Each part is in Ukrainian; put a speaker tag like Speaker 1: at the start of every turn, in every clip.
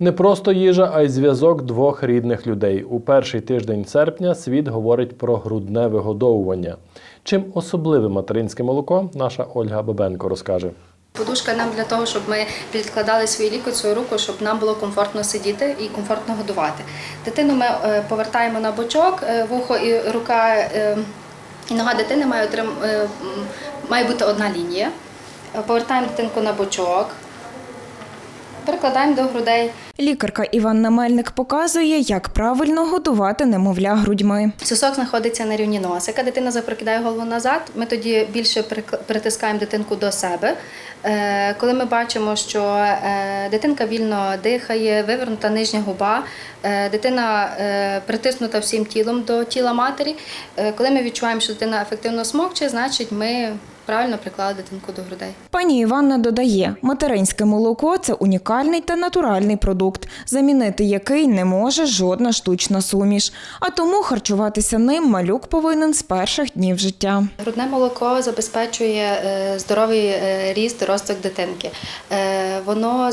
Speaker 1: Не просто їжа, а й зв'язок двох рідних людей. У перший тиждень серпня світ говорить про грудне вигодовування. Чим особливе материнське молоко, наша Ольга Бабенко розкаже.
Speaker 2: Подушка нам для того, щоб ми підкладали свої ліки, свою руку, щоб нам було комфортно сидіти і комфортно годувати. Дитину ми е, повертаємо на бочок, е, вухо і рука е, і нога дитини має, отрим, має бути одна лінія. Повертаємо дитинку на бочок, перекладаємо до грудей.
Speaker 3: Лікарка Іванна Мельник показує, як правильно годувати немовля грудьми.
Speaker 2: Сосок знаходиться на рівні носика. Дитина запрокидає голову назад. Ми тоді більше притискаємо дитинку до себе. Е, Коли ми бачимо, що е, дитинка вільно дихає, вивернута нижня губа, е, дитина притиснута всім тілом до тіла матері. Коли ми відчуваємо, що дитина ефективно смокче, значить ми правильно приклали дитинку до грудей.
Speaker 3: Пані Іванна додає, материнське молоко це унікальний та натуральний продукт, замінити який не може жодна штучна суміш. А тому харчуватися ним малюк повинен з перших днів життя.
Speaker 2: Грудне молоко забезпечує е, здоровий е, ріст, розвиток дитинки. Е, Воно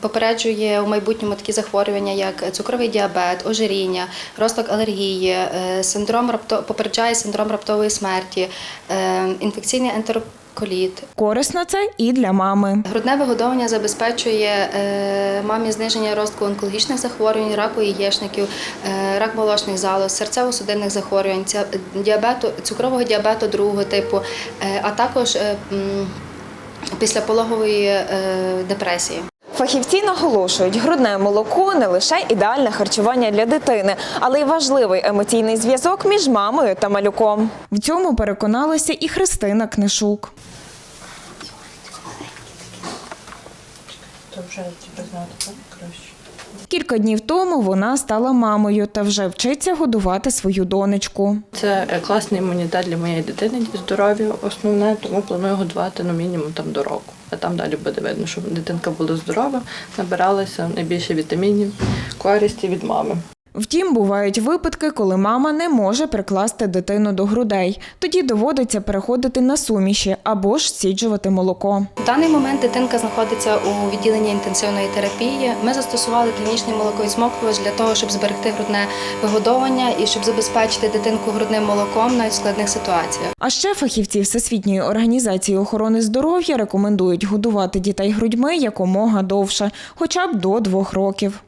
Speaker 2: попереджує у майбутньому такі захворювання, як цукровий діабет, ожиріння, розвиток алергії, синдром попереджає синдром раптової смерті, е, інфекційний ентероколіт.
Speaker 3: Корисно це і для мами.
Speaker 2: Грудне вигодовування забезпечує е, мамі зниження розвитку онкологічних захворювань, раку яєчників, е, рак молочних залоз, серцево-судинних захворювань, діабету, цукрового діабету другого типу, е, а також після пологової післяпологової депресії.
Speaker 3: Фахівці наголошують, грудне молоко не лише ідеальне харчування для дитини, але й важливий емоційний зв'язок між мамою та малюком. В цьому переконалася і Христина Книшук.
Speaker 4: Це вже тебе знати так краще.
Speaker 3: Кілька днів тому вона стала мамою та вже вчиться годувати свою донечку.
Speaker 4: Це е, класний імунітет для моєї дитини здоров'я основне, тому планую годувати ну, мінімум там до року. А там далі буде видно, щоб дитинка була здорова, набиралася найбільше вітамінів, користі від мами.
Speaker 3: Втім, бувають випадки, коли мама не може прикласти дитину до грудей. Тоді доводиться переходити на суміші або ж сіджувати молоко.
Speaker 2: В даний момент дитинка знаходиться у відділенні інтенсивної терапії. Ми застосували клінічний молокоізмоклювач для того, щоб зберегти грудне вигодовування і щоб забезпечити дитинку грудним молоком навіть в складних ситуаціях.
Speaker 3: А ще фахівці Всесвітньої організації охорони здоров'я рекомендують годувати дітей грудьми якомога довше, хоча б до двох років.